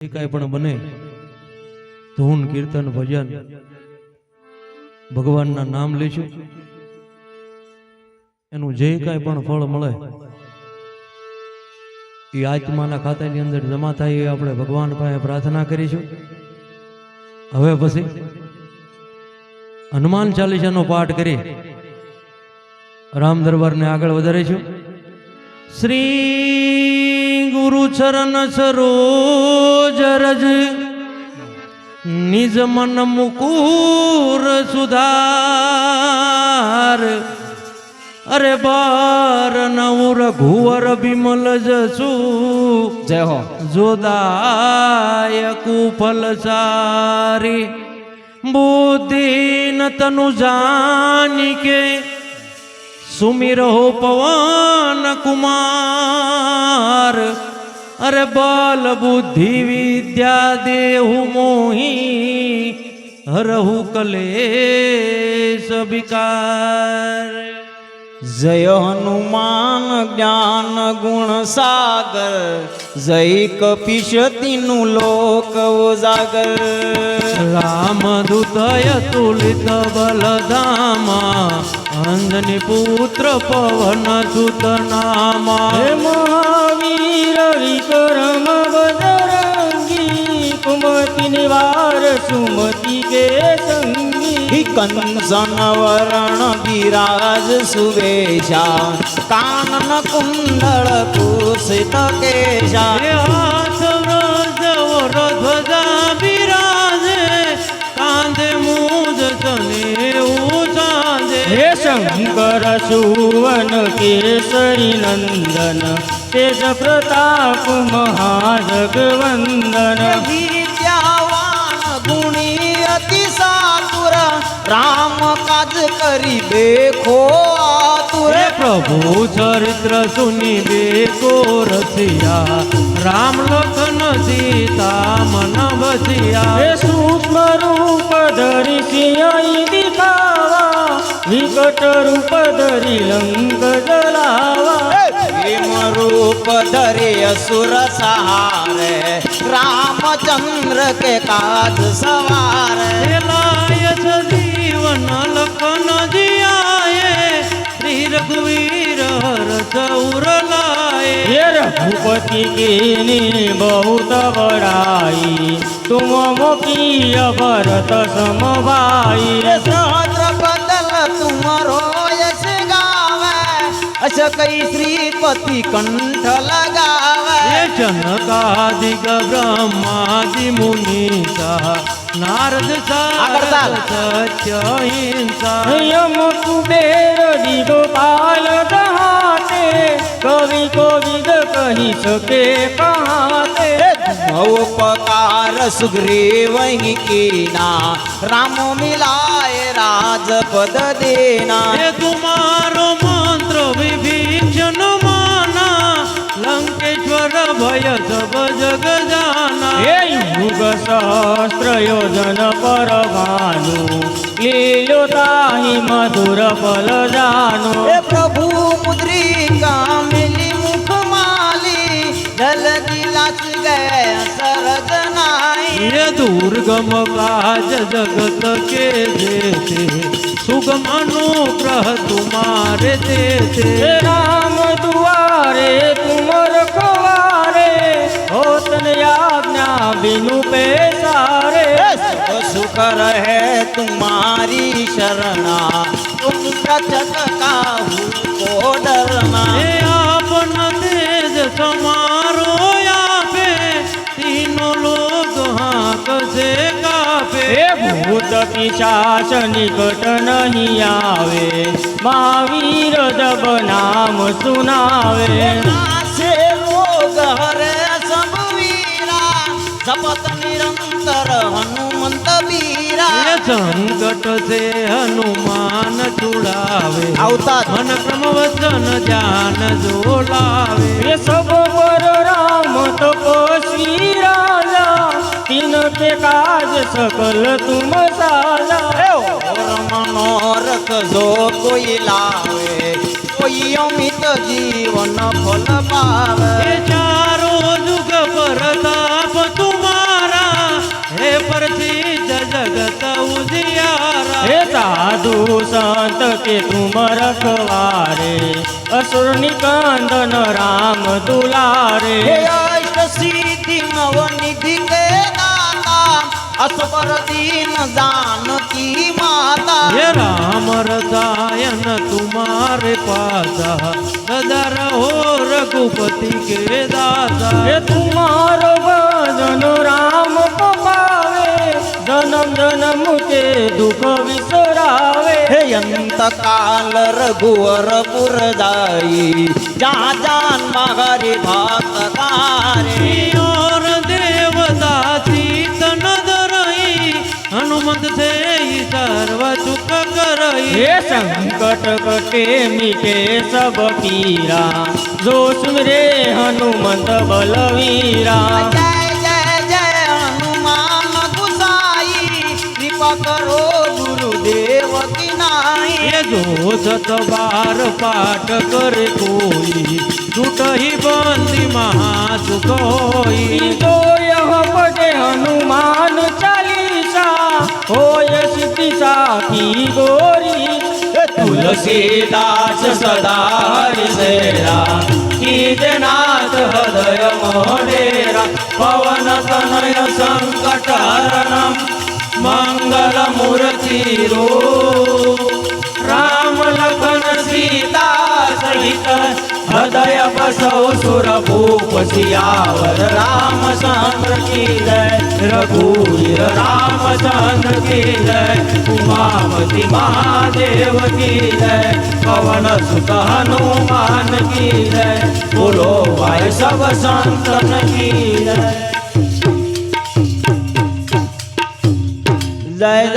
કાંઈ પણ બને, ધૂન, કીર્તન, ભજન ભગવાનના નામ લેશું. એનું જે કાંઈ પણ ફળ મળે, એ આત્માના ખાતાની અંદર જમા થાય એ આપણે ભગવાન પાસે પ્રાર્થના કરીશું. હવે પછી હનુમાન ચાલીસાનો પાઠ કરી રામ દરબારને આગળ વધારીશું. શ્રી गुरु चरण सरोज रज। निज मन मुकूर सुधार। अरे बार नऊ रघुवर बिमल जसु। जय हो। जोदायक फल सारी। बुद्धि न तनु जानी के सुमिर हो पवन कुमार। અરે બલ બુદ્ધિ વિદ્યા દેહુ મોહી, હરહુ કલેશ વિકાર જય હનુમાન જ્ઞાન ગુણ સાગર, જય કપિશતીનું લોક ઉજાગર. રામ દૂતય તુલિત બલધામા અંજની પુત્ર પવન સુત નામા હે મહાવીર વિક્રમ બજરંગી કુમતિ નિવાર સુમતિ કે સંગી કંસન વરણ વિરાજ સુવેશા કાનન કુંડળ કુશિત કેશા હે હાથ વ્રજ ધ્વજા शंकर सुवन केसरी नंदन तेज प्रताप महाजगवंदन विद्यावान गुणी राम काज करी देखो કાજ કરી દેખો આતુર હે પ્રભુ ચરિત્ર સુની બેકો રસિયા રામ લખન સીતા મન બસિયા હે સૂક્ષ્મ રૂપ ધરી સિંહ દિખાવા વિકટ રૂપ ધરી લંક જલાવા પ્રેમ રૂપ ધરે અસુર સહારે રામચંદ્ર કે કાજ સવારે હે લાય છે જીવન લખન જીયાએ રાણી રઘુવીર રસૌરલાય રઘુપતિ કીની બહુત બડાઈ તુમ મુકીય ભરત સમવાઈ. સહસ્ર કંદલ તુમરો કઈ શ્રીપતિ કંઠ લગાવે. જનકાદિક બ્રહ્માદિ મુનિતા નારદ સત્ય હિંસા. યમ કુબેર દીગો નહીં શકે કાલે ઉપકાર સુગ્રીવહી કીના રામ મિલાય રાજપદ દેના. હે તુમારો મંત્ર વિભીષણ માના. લંકેશ્વર ભય સબ જગ જાના હે યુગ સહસ્ત્ર યોજન પર ભાનુ. લીલો તાહી મધુર ફલ જાનો. હે પ્રભુ મુદ્રિકા ये दुर्गम काज जगत के देते सुगम अनुग्रह तुम्हारे देते। हे राम दुआरे तुम रखवारे होतन आज्ञा बिनु पैसारे। सुख रहे तुम्हारी शरणा तुम रक्षक काहू को डरना। हे आपन तेज समारो પિશાચ નિકટ નહીં આવે. મહાવીર જબ નામ સુનાવે. સંકટ છે હનુમાન છુડાવે આવતા મન ક્રમ વચન ધ્યાન જોડાવે. સબ પર રામ તપસ્વી તે કાજ સકલ તુમ સાજા. મનોરથ જો કોઈ લાવે કોઈ અમિત જીવન ફલ પાવે. ચારો જુગ પરતાપ તુમારા. હે પરથી જગત ઉજિયારા. હે સાધુ સંત કે તુમ રખવારે અસુર નિકંદન રામ દુલારે અષ્ટ સિદ્ધિ નવનિધિ કે असपर दीन जानकी माता। ये राम रसायन तुम्हारे पासा नज़र हो रघुपति के दाता। ये तुम्हार भजन राम पपावे जन्म जन्म के दुख विसरावे। हे अंत काल रघुवर पुर जाई जा जान मगर भात तारे। संकट कटे मिटे सब पीरा। जो सुमरे हनुमत बलवीरा। जय जय जय हनुमान गुसाई कृपा करो गुरुदेव की नाई ये जो सत बार पाठ कर कोई, झूठ ही बंदी महासुख होई। तो यह पटे हनुमान चा होय सिद्धीसाठी गोरी तुलसीदास सदा हरिसेरा कीजनाथ हृदय मोडेरा पवन तनय संकट हरणम હૃદય બસૌ સુરભૂપ શિયાવર રામચંદ્ર કી જય. રઘુવીર રામચંદ્ર કી જય. ઉમાવતી મહાદેવ કી જય. પવન સુત હનુમાન કી જય. બોલો ભાઈ સબ સંતન કી જય જય